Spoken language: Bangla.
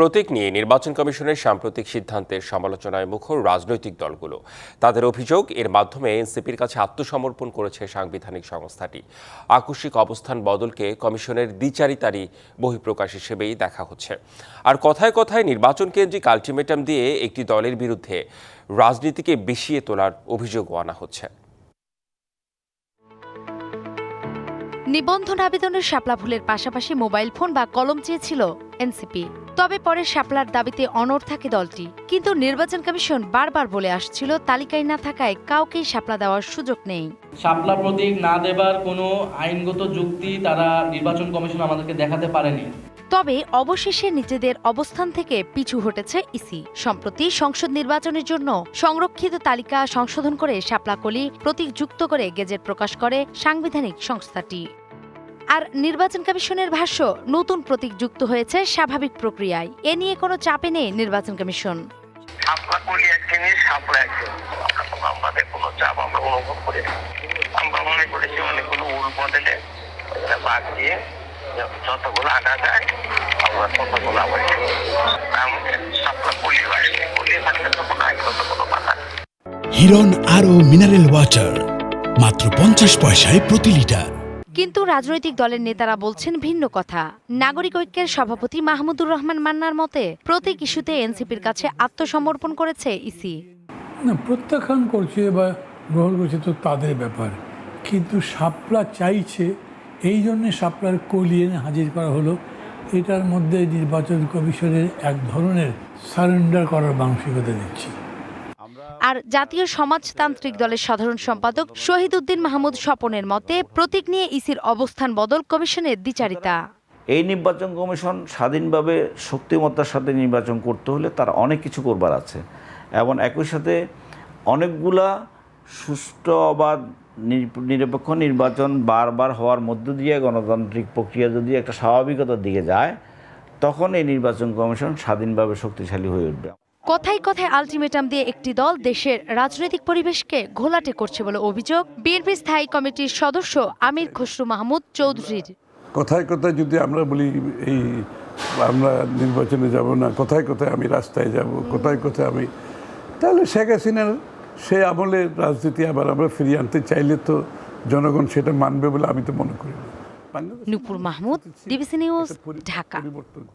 প্রতীক নিয়ে নির্বাচন কমিশনের সাম্প্রতিক সিদ্ধান্তের সমালোচনায় মুখর রাজনৈতিক দলগুলো। তাদের অভিযোগ, এর মাধ্যমে এনসিপির কাছে আত্মসমর্পণ করেছে সাংবিধানিক সংস্থাটি। আকস্মিক অবস্থান বদলকে কমিশনের দ্বিচারিতারই বহিঃপ্রকাশ হিসেবেই দেখা হচ্ছে। আর কথায় কথায় নির্বাচন কেন্দ্রিক আলটিমেটাম দিয়ে একটি দলের বিরুদ্ধে রাজনীতিকে বিষিয়ে তোলার অভিযোগও আনা হচ্ছে। নিবন্ধন আবেদনের শাপলা ফুলের পাশাপাশি মোবাইল ফোন বা কলম চেয়েছিল এনসিপি। তবে পরে শাপলার দাবিতে অনড় থাকে দলটি। কিন্তু নির্বাচন কমিশন বারবার বলে আসছিল তালিকায় না থাকায় কাউকেই শাপলা দেওয়ার সুযোগ নেই। শাপলা প্রতীক না দেবার কোনো আইনগত যুক্তি তারা নির্বাচন কমিশন আমাদেরকে দেখাতে পারেনি। তবে অবশেষে নিজেদের অবস্থান থেকে পিছু হটেছে ইসি। সম্প্রতি সংসদ নির্বাচনের জন্য সংরক্ষিত তালিকা সংশোধন করে শাপলাকলি প্রতীক যুক্ত করে গেজেট প্রকাশ করে সাংবিধানিক সংস্থাটি। আর নির্বাচন কমিশনের ভাষ্য নতুন প্রতীক যুক্ত হয়েছে স্বাভাবিক প্রক্রিয়ায়। এ নিয়ে কোনো চাপে নেই নির্বাচন কমিশন। এক জিনিস এক আমাদের কোনো চাপ আমরা অনুভব করি না। আমরা মনে করেছি অনেকগুলো উল বদলে বাদ দিয়ে যতগুলো যায় আমরা ততগুলো আবার আসলে থাকলে বাধা হিরন আরও মিনারেল ওয়াটার মাত্র পঞ্চাশ পয়সায় প্রতি লিটার। কিন্তু রাজনৈতিক দলের নেতারা বলছেন ভিন্ন কথা। নাগরিক ঐক্যের সভাপতি মাহমুদুর রহমান মান্নার মতে, প্রতীক ইস্যুতে এনসিপির কাছে আত্মসমর্পণ করেছে ইসি। না, প্রত্যাখ্যান করছে বা গ্রহণ করছে তো তাদের ব্যাপার। কিন্তু শাপলা চাইছে, এই জন্যে শাপলার কলি এনে হাজির করা হলো। এটার মধ্যে নির্বাচন কমিশনের এক ধরনের সারেন্ডার করার মানসিকতা দিচ্ছি। আর জাতীয় সমাজতান্ত্রিক দলের সাধারণ সম্পাদক শহীদ উদ্দিন মাহমুদ স্বপনের মতে, প্রতীক নিয়ে ইসির অবস্থান বদল কমিশনের দ্বিচারিতা। এই নির্বাচন কমিশন স্বাধীনভাবে শক্তিমত্তার সাথে নির্বাচন করতে হলে তার অনেক কিছু করবার আছে। এবং একই সাথে অনেকগুলা সুষ্ঠু, অবাধ নিরপেক্ষ নির্বাচন বারবার হওয়ার মধ্য দিয়ে গণতান্ত্রিক প্রক্রিয়া যদি একটা স্বাভাবিকতার দিকে যায়, তখন এই নির্বাচন কমিশন স্বাধীনভাবে শক্তিশালী হয়ে উঠবে। কথায় কথায় আলটিমেটাম দিয়ে একটি দল দেশের রাজনৈতিক পরিবেশকে ঘোলাটে করছে বলে অভিযোগ। বিএনপি স্থায়ী কমিটির সদস্য আমির খসরু মাহমুদ চৌধুরীর। কোথায় কোথায় যদি আমরা বলি এই আমরা নির্বাচনে যাব না কোথায় কোথায় আমি রাস্তায় যাব কোথায় কোথায় আমি তাহলে শেখ হাসিনার সে আমলের রাজনীতি আবার আমরা ফিরিয়ে আনতে চাইলে তো জনগণ সেটা মানবে বলে আমি তো মনে করি না। Nupur Mahmud DBC News Dhaka.